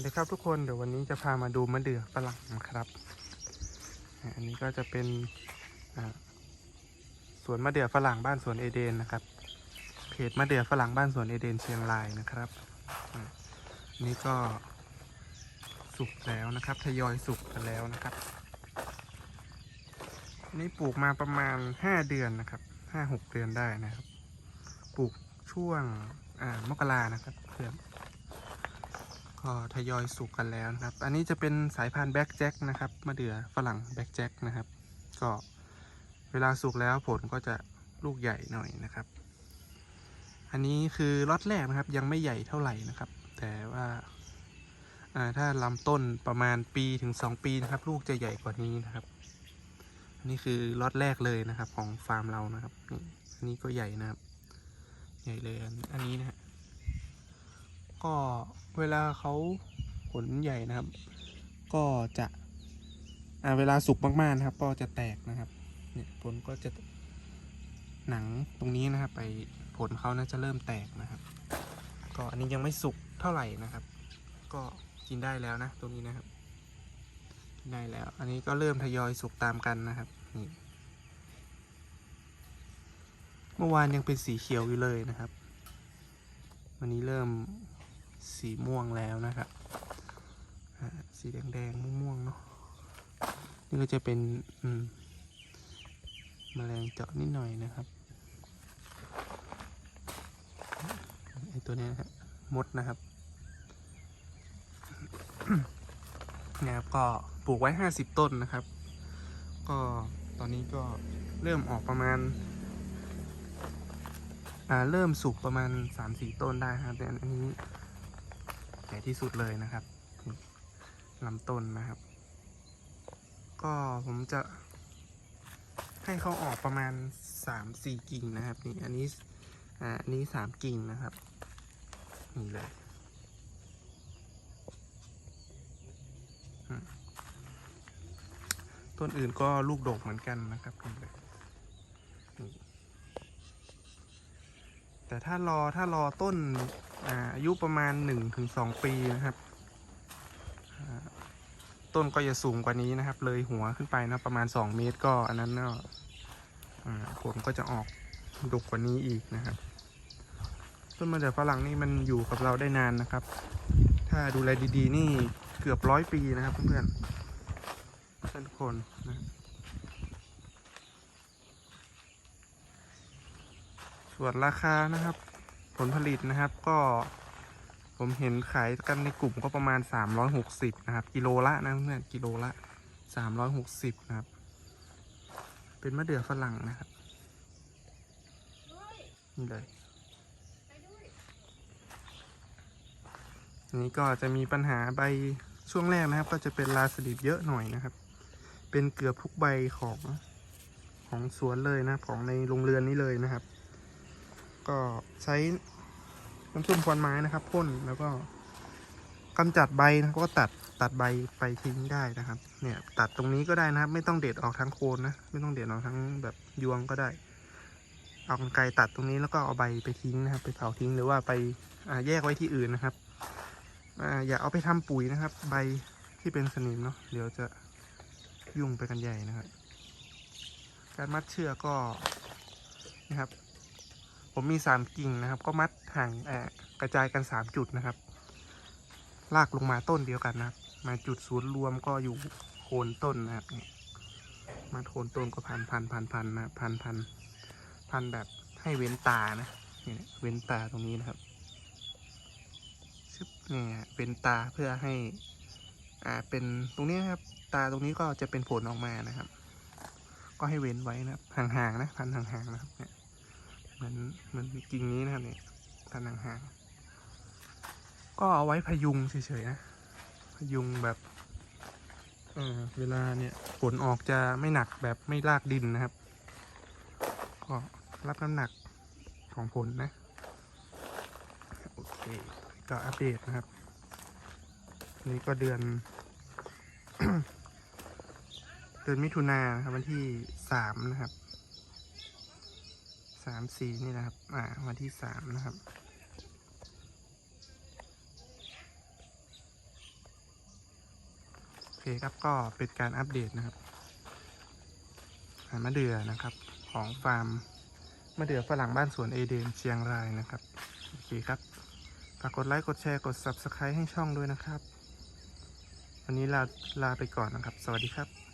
วัสดีครับทุกคนเดี๋ยววันนี้จะพามาดูมะเดื่อฝรั่งนะครับ อันนี้ก็จะเป็นสวนมะเดื่อฝรั่งบ้านสวนเอเดนนะครับเพจมะเดื่อฝรั่งบ้านสวนเอเดนเชียงรายนะครับอันนี่ก็สุกแล้วนะครับ ทยอยสุกกันแล้วนะครับนนี่ปลูกมาประมาณห้าเดือนนะครับห้าหกเดือนได้นะครับ ปลูกช่วงมกรานะครับเพื่อน ก็ทยอยสุกกันแล้วนะครับ อันนี้จะเป็นสายพันธุ์แบ็กแจ็คนะครับมะเดื่อฝรั่งแบ็กแจ็คนะครับ ก็เวลาสุกแล้วผลก็จะลูกใหญ่หน่อยนะครับ อันนี้คือล็อตแรกนะครับยังไม่ใหญ่เท่าไหร่นะครับ แต่ว่าถ้าลำต้นประมาณปีถึง 2 ปีนะครับ ลูกจะใหญ่กว่านี้นะครับ อันนี้คือล็อตแรกเลยนะครับ ของฟาร์มเรานะครับนี่อันนี้ก็ใหญ่นะครับ ใหญ่เลยอันอันนี้นะฮะ ก็เวลาเขาผลใหญ่นะครับ ก็จะอ่าเวลาสุกมากๆนะครับ ก็จะแตกนะครับ เนี่ยผลก็จะหนังตรงนี้นะครับ ไปผลเขาน่าจะเริ่มแตกนะครับ ก็อันนี้ยังไม่สุกเท่าไหร่นะครับ ก็กินได้แล้วนะตรงนี้นะครับได้แล้ว อันนี้ก็เริ่มทยอยสุกตามกันนะครับนี่เมื่อวานยังเป็นสีเขียวอยู่เลยนะครับ วันนี้เริ่ม สีม่วงแล้วนะครับอ่าสีแดงๆม่วงๆเนาะนี่ก็จะเป็นมแมลงเจาะนิดหน่อยนะครับไอตัวเนี้ยนะฮะมดนะครับนะครับก็ปลูกไว้ 50 ต้นนะครับ ก็ตอนนี้ก็เริ่มออกประมาณอ่าเริ่มสุกประมาณ 3-4 ต้นได้ครับแต่อันนี้ ที่สุดเลยนะครับลำต้นนะครับ ก็ผมจะให้เขาออกประมาณ3-4กิ่งนะครับนี่อันนี้อันนี้3กิ่งนะครับนี่เลยต้นอื่นก็ลูกดกเหมือนกันนะครับนี่เลยแต่ถ้ารอถ้ารอต้น อาอายุประมาณ 1-2 ปีนะครับ ต้นก็จะสูงกว่านี้นะครับ เลยหัวขึ้นไปนะประมาณ 2 เมตรก็อันนั้นก็อ่าผลก็จะออกดกกว่านี้อีกนะครับ ต้นมะเดื่อฝรั่งนี่มันอยู่กับเราได้นานนะครับ ถ้าดูแลดีๆ นี่เกือบร้อยปีนะครับเพื่อนๆเพื่อนทุกคนนะส่วนราคานะครับ ผลผลิตนะครับก็ผมเห็นขายกันในกลุ่มก็ประมาณ 360 นะครับ กิโลละนะเพื่อนกิโลละ 360 นะครับ เป็นมะเดื่อฝรั่งนะครับนี่เลยนนี้ก็จะมีปัญหาใบช่วงแรกนะครับ ก็จะเป็นลาสลิดเยอะหน่อยนะครับ เป็นเกือบทุกใบของของสวนเลยนะของในโรงเรือนนี้เลยนะครับ ก็ใช้น้ำส้มควันไม้นะครับพ่นแล้วก็กำจัดใบนะก็ตัดตัดใบไปทิ้งได้นะครับ เนี่ย ตัดตรงนี้ก็ได้นะครับ ไม่ต้องเด็ดออกทั้งโคนนะไม่ต้องเด็ดออกทั้งแบบยวงก็ได้ เอากรรไกรตัดตรงนี้แล้วก็เอาใบไปทิ้งนะครับ ไปเผาทิ้งหรือว่าไปาแยกไว้ที่อื่นนะครับออย่าเอาไปทำปุ๋ยนะครับ ใบที่เป็นสนิมเนาะเดี๋ยวจะยุ่งไปกันใหญ่นะครับ การมัดเชือกก็นะครับ ผมมีสามกิ่งนะครับ ก็มัดห่างกระจายกันสามจุดนะครับ ลากลงมาต้นเดียวกันนะครับ มาจุดศูนย์รวมก็อยู่โคนต้นนะครับเนี่ยมาโคนต้นก็พันพันพันพันนะพันพันพันแบบให้เว้นตานะเนี่เว้นตาตรงนี้นะครับชึบเนี่ยเว้นตาเพื่อให้อ่าเป็นตรงนี้นะครับ ตาตรงนี้ก็จะเป็นผลออกมานะครับ ก็ให้เว้นไว้นะครับห่างๆนะพันห่างๆนะครับเนี่ย มือนเหมือนกิ่งนี้นะครับเนี่ยพันห่างๆก็เอาไว้พยุงเฉยๆนะ พยุงแบบเออเวลาเนี่ยผลออกจะไม่หนักแบบไม่ลากดินนะครับ ก็รับน้ำหนักของผลนะ โอเคก็อัปเดตนะครับ นี่ก็เดือน เดือนมิถุนายนครับวันที่สามนะครับ สามสี่นี่นะครับ อ่า วันที่สามนะครับ โอเคครับก็เป็นการอัปเดตนะครับหามะเดื่อนะครับ ของฟาร์มมะเดื่อฝรั่งบ้านสวนเอเดนเชียงรายนะครับ โอเคครับฝากกดไลค์ กดแชร์ กด Subscribe ให้ช่องด้วยนะครับ วันนี้ลาลาไปก่อนนะครับ สวัสดีครับ